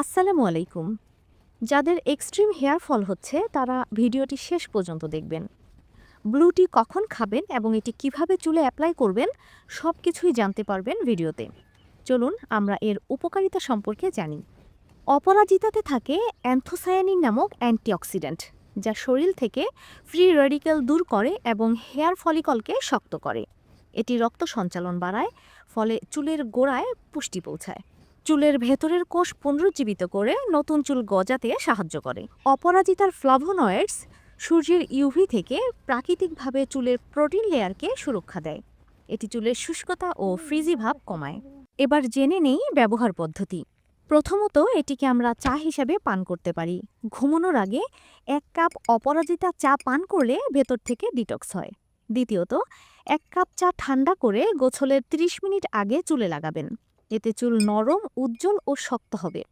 আসসালামু আলাইকুম। যাদের এক্সট্রিম হেয়ার ফল হচ্ছে, তারা ভিডিওটি শেষ পর্যন্ত দেখবেন। ব্লু টি কখন খাবেন এবং এটি কীভাবে চুলে অ্যাপ্লাই করবেন সব কিছুই জানতে পারবেন ভিডিওতে। চলুন আমরা এর উপকারিতা সম্পর্কে জানি। অপরাজিতাতে থাকে অ্যান্থোসায়ানিন নামক অ্যান্টিঅক্সিডেন্ট, যা শরীর থেকে ফ্রি রেডিক্যাল দূর করে এবং হেয়ার ফলিকলকে শক্ত করে। এটি রক্ত সঞ্চালন বাড়ায়, ফলে চুলের গোড়ায় পুষ্টি পৌঁছায়। চুলের ভেতরের কোষ পুনরুজ্জীবিত করে নতুন চুল গজাতে সাহায্য করে। অপরাজিতার ফ্লাভোনয়েডস সূর্যের ইউভি থেকে প্রাকৃতিকভাবে চুলের প্রোটিন লেয়ারকে সুরক্ষা দেয়। এটি চুলের শুষ্কতা ও ফ্রিজি ভাব কমায়। এবার জেনে নেই ব্যবহার পদ্ধতি। প্রথমত এটিকে আমরা চা হিসাবে পান করতে পারি। ঘুমানোর আগে এক কাপ অপরাজিতা চা পান করলে ভেতর থেকে ডিটক্স হয়। দ্বিতীয়ত, এক কাপ চা ঠান্ডা করে গোছলের ৩০ মিনিট আগে চুলে লাগাবেন। এতে চুল নরম উজ্জ্বল ও শক্ত হবে।